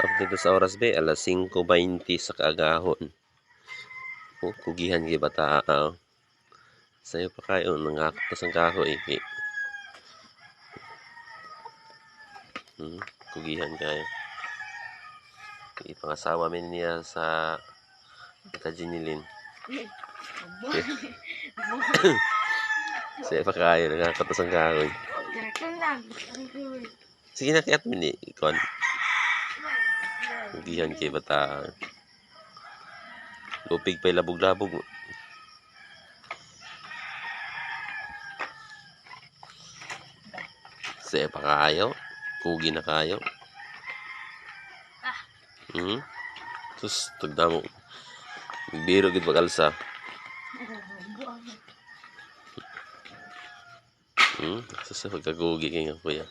Update sa oras be, alas 5.20 sa kaagahon. Oh, kugihan kay bata. ah. Sa'yo pa kayo, nangakot ang kahoy. Eh. Hmm, kugihan kayo. Ipangasawa min niya sa Kajinilin. Sa'yo pa kayo, nangakot ang kahoy. Karakter lang. Sige na, kayat min eh. Ikon. Kugihan kay bata. Lupig pa'y labog-labog. Sa'yo pa kayo. Kugi na kayo. Hmm? Sus, tugda mo. Biro gid magalsa. Hmm? Sus, pagkagugi kayo kuya.